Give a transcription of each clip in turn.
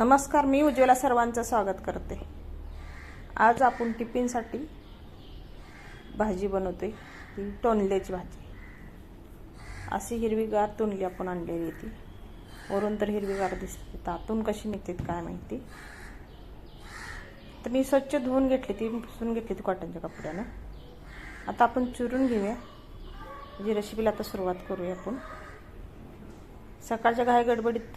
नमस्कार मी उज्ज्वला सर्वांचं स्वागत करते. आज आपण टिफिनसाठी भाजी बनवतोय ती टोनल्याची भाजी. अशी हिरवीगार तोंडली आपण आणलेली ती. वरून तर हिरवीगार दिसते. तातून कशी निघते काय माहिती? तर मी स्वच्छ धुवून घेतली ती पुसून घेतली ती कॉटनच्या कपड्यानं. आता आपण चुरून घेऊया. जी रेसिपीला आता सुरुवात करूया आपण. सकाळच्या घाय गडबडीत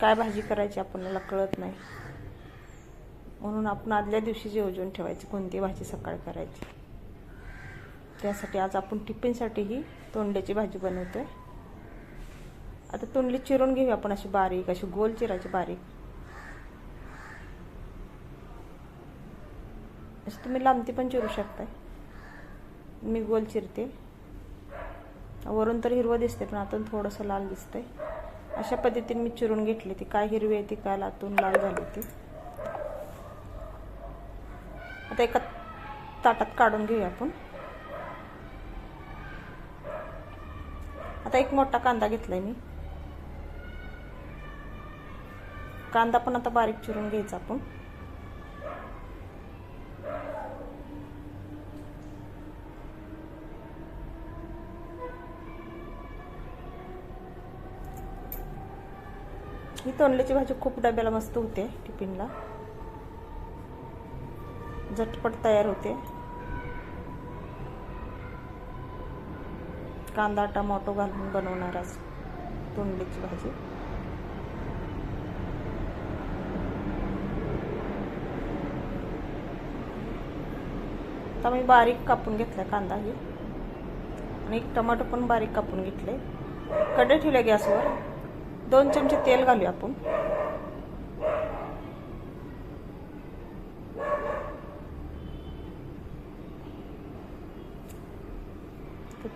काय भाजी करायची आपल्याला कळत नाही. म्हणून आपण आदल्या दिवशी जेवजून ठेवायची कोणती भाजी सकाळी करायची. त्यासाठी आज आपण टिफिनसाठीही तोंड्याची भाजी बनवतोय. आता तोंडली चिरून घेऊया आपण अशी बारीक अशी गोल चिरायची बारीक. अशी तुम्ही लांबती पण चिरू शकताय. मी गोल चिरते. वरून तर हिरवं दिसते पण आतून थोडंसं लाल दिसतंय. अशा पद्धतीने मी चिरून घेतली ती काय हिरवी आहे ती काय लातून लाल झाली ती आता एका ताटात काढून घेऊया आपण. आता एक मोठा कांदा घेतलाय मी. कांदा पण आता बारीक चिरून घ्यायचा आपण. ही तोंडल्याची भाजी खूप डब्याला मस्त होते टिफिनला. झटपट तयार होते. कांदा टमाटो घालून बनवणार आज तोंडलीची भाजी. आता मी बारीक कापून घेतला कांदा ही. आणि एक टमाटो पण बारीक कापून घेतले कडे ठेवले गॅसवर. दोन चमचे तेल घालूया आपण.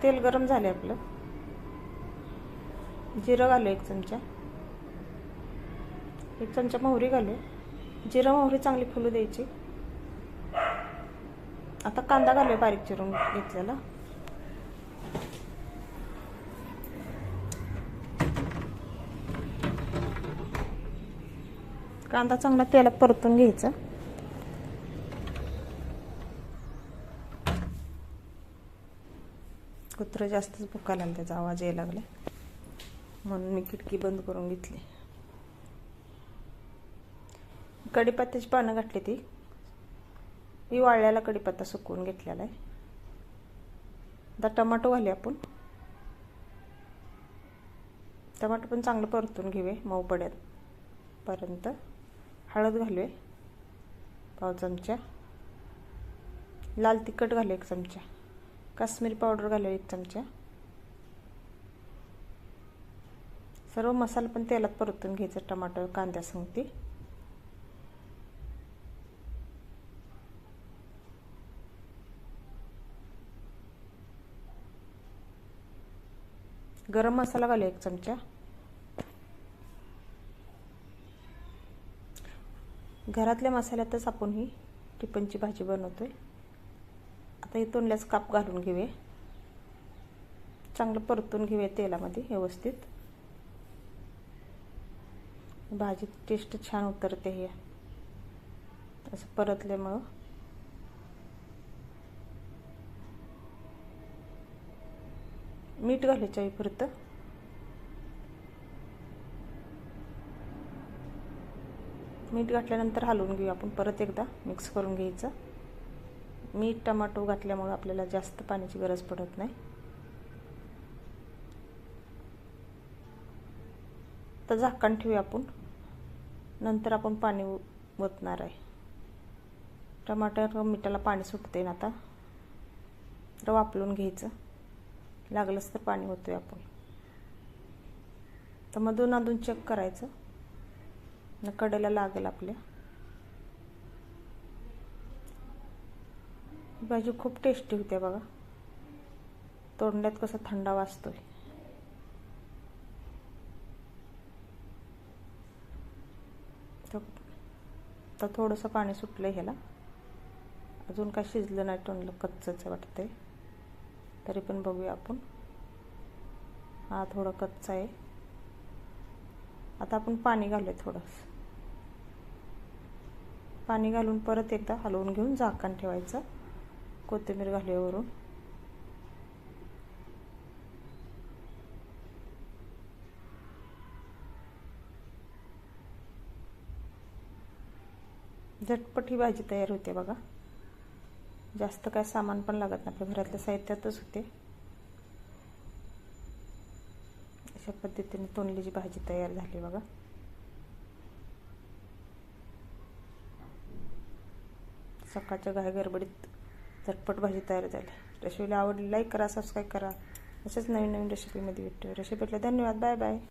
तेल गरम झाले आपलं. जिरं घालू एक चमचा. एक चमचा मोहरी घालू जिरं मोहरी चांगली फुलू द्यायची. आता कांदा घालूया बारीक चिरून घेतलेला. कांदा चांगला तेलात परतून घ्यायचा. कुत्र जास्तच भुका लागला त्याचा आवाज यायला लागला म्हणून मी खिडकी बंद करून घेतली. कढीपत्त्याची पानं घातली ती. ही वाळल्याला कढीपत्ता सुकवून घेतलेला आहे. आता टमाटो घाले आपण. टमाटो पण चांगलं परतून घेऊया मऊ पड्यात पर्यंत. हळद घालूया. पाव चमचा. लाल तिखट घालू एक चमचा. काश्मीरी पावडर घालू एक चमचा. सर्व मसाला पण तेलात परतून घ्यायचा टमाटर कांद्या संगती. गरम मसाला घालू एक चमचा. घरातल्या मसाल्यातच आपण ही टिपनची भाजी बनवतोय. आता ही तोंडल्याच काप घालून घेऊया. चांगलं परतून घेऊया तेलामध्ये व्यवस्थित. भाजी टेस्ट छान उतरते हे. असं परतल्यामुळं. मीठ घालायचं आहे पुरतं मीठ घातल्यानंतर हलवून घेऊ. आपण परत एकदा मिक्स करून घ्यायचं. मीठ टमाटो घातल्यामुळं आपल्याला जास्त पाण्याची गरज पडत नाही. तर झाकण ठेवूया आपण. नंतर आपण पाणी ओतणार आहे. टमाटर मिठाला पाणी सुटते ना आता. तर वापरून घ्यायचं. लागलंच तर पाणी होतोय आपण. तर मधून अधून चेक करायचं. कडेला लागेल आपल्या भाजी खूप टेस्टी होते बघा. तोंडात कसा थंडा वाजतोय. तर थोडंसं पाणी सुटलं ह्याला. अजून काय शिजलं नाही तोंडलं कच्चंच वाटतंय. तरी पण बघूया आपण. हा थोडं कच्चा आहे. आता आपण पाणी घालूया थोडंसं. पाणी घालून परत एकदा हलवून घेऊन झाकण ठेवायचं. कोथिंबीर घालल्यावरून झटपट ही भाजी तयार होते बघा. जास्त काय सामान पण लागत नाही. आपल्या घरातल्या साहित्यातच होते. अशा पद्धतीने तोंडलीची भाजी तयार झाली बघा. सकाळच्या घाई गडबडीत झटपट भाजी तयार झाली. रेसिपीला आवडली लाईक करा सबस्क्राईब करा. असेच नवीन नवीन रेसिपीमध्ये भेटतो रेसिपीला धन्यवाद. Bye bye